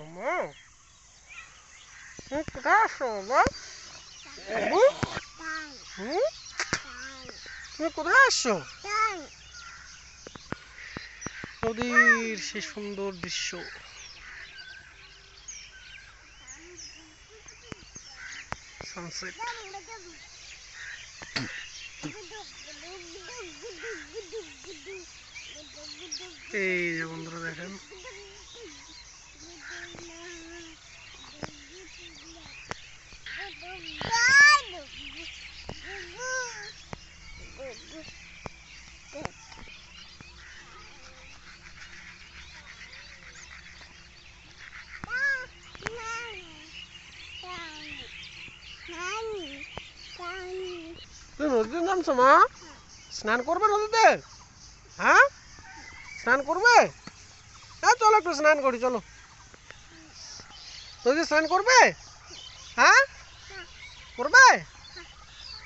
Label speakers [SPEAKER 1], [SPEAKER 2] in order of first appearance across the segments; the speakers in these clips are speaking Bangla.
[SPEAKER 1] মামা তুমি কোথায় আসছো বাবা বাবু হুম তুমি কোথায় আসছো নদীর সেই সুন্দর দৃশ্য সানসেট এই যে বন্ধুরা দেখেন তুমি নদীতে নামছো, মা? স্নান করবে নদীতে হ্যাঁ? স্নান করবে? হ্যাঁ চলো একটু স্নান করি, চলো। নদীতে স্নান করবে? হ্যাঁ? করবে?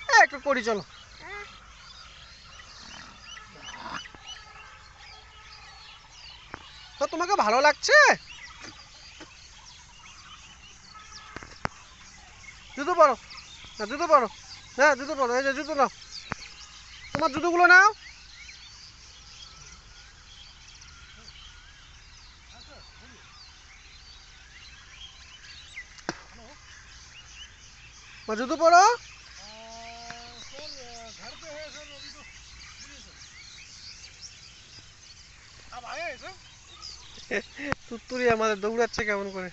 [SPEAKER 1] হ্যাঁ একটু করি, চলো। তো তোমাকে ভালো লাগছে? জুতো পরো। না, জুতো পরো। হ্যাঁ জুতো পরো এই যে জুতো নাও। তোমার জুতোগুলো নাও। জুতো পরো। তুত্তুরি আমাদের দৌড়াচ্ছে কেমন করে।